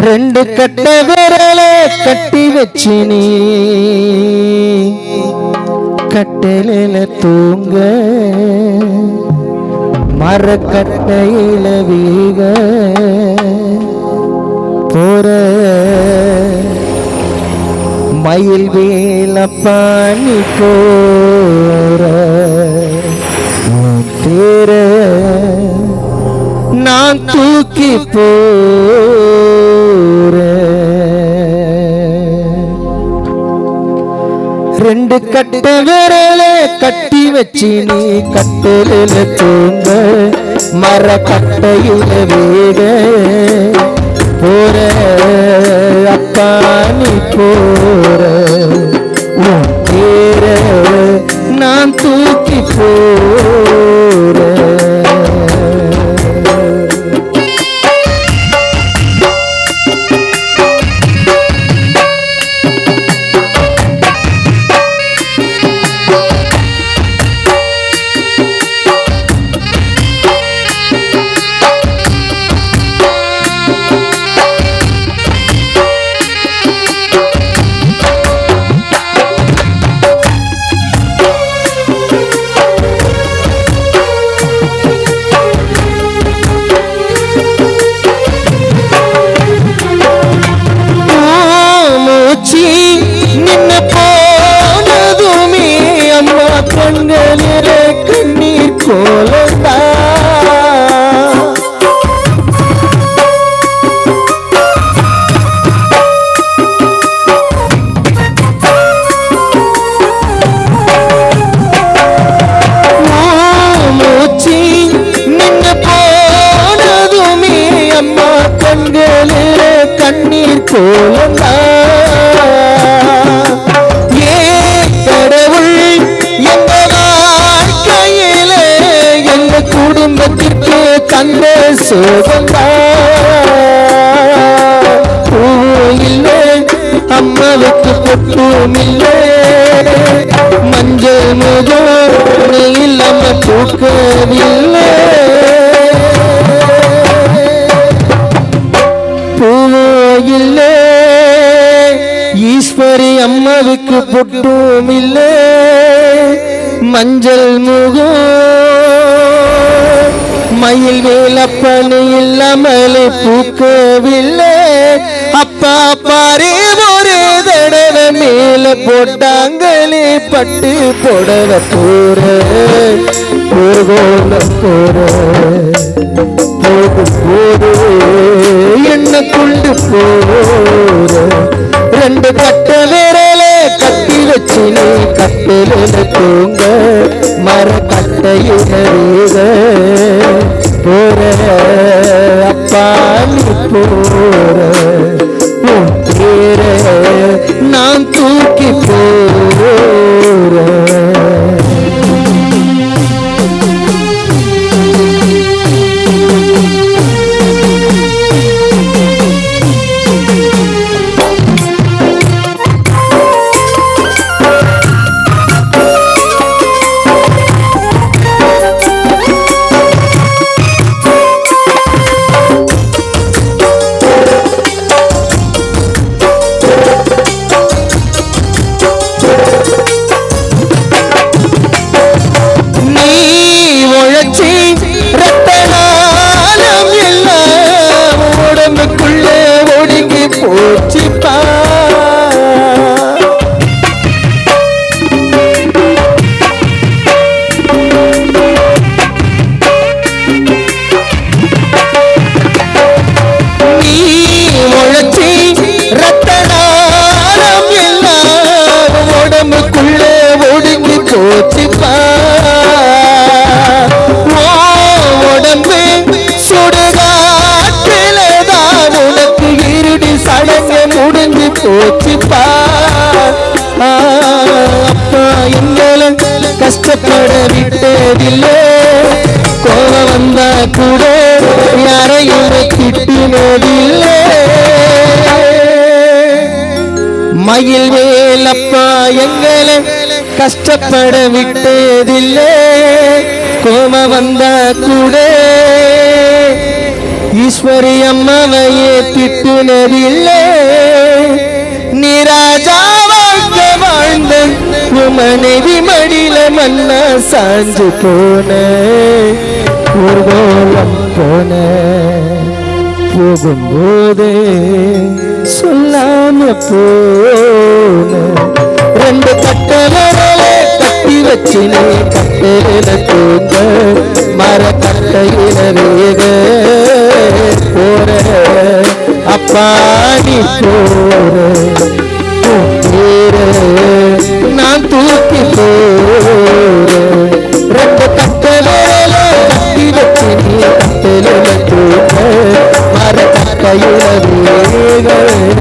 ரெண்டு கட்ட விரல கட்டி வச்சு நீ. கட்டலில தூங்க. மரக்கட்டையில வீக. போற மயில் வேலப்பாணி போற. உன் பேர நான் தூக்கி போ. ரெண்டு விரல கட்டி வச்சு நீ கட்டலில் தூங்க மர கட்டையில வேக போற அக்கா நீ போற கண்களிலே கண்ணீர் கோலந்தா மூச்சு நின்ன சோகந்தா இல்லை அம்மாவுக்கு பொட்டும் இல்லை மஞ்சள் முகம் இல்லாம பூக்கவில்லை. பூவோ இல்லை ஈஸ்வரி அம்மாவுக்கு பொட்டும் இல்லை மஞ்சள் முகம் மயில் வேலப்பனு இல்லாமலே பூக்கவில்லை. அப்பா பாரே ஒரு தடவை மேல போட்டாங்களே பட்டு புடவ போற போகோல போற போது போது என்ன கொண்டு போற ரெண்டு கட்ட விரல கட்டி வச்சு நீ கட்டில தூங்க மர கட்டையில வேக. போற அப்பா நீ போற உன் பேர நான் தூக்கி போறேன் முடிஞ்சு அப்பா எங்களை கஷ்டப்பட விட்டதில்லை. கோவம் வந்தா கூட யாரையும் திட்டினதில்லை மயில் வேலப்பா எங்களை கஷ்டப்பட விட்டதில்லை. கோம வந்தா கூட ஈஸ்வரி அம்மாவையே திட்டினதில்லை. மனைவி மடியில மன்னா சாஞ்சு போன ஊர்கோலம் போன. போகும்போது சொல்லாம போன. ரெண்டு கட்டளை கட்டி வச்சினே நீ தூங்க மர கட்டையில வேக போற அப்பா நீ போற. கட்டையில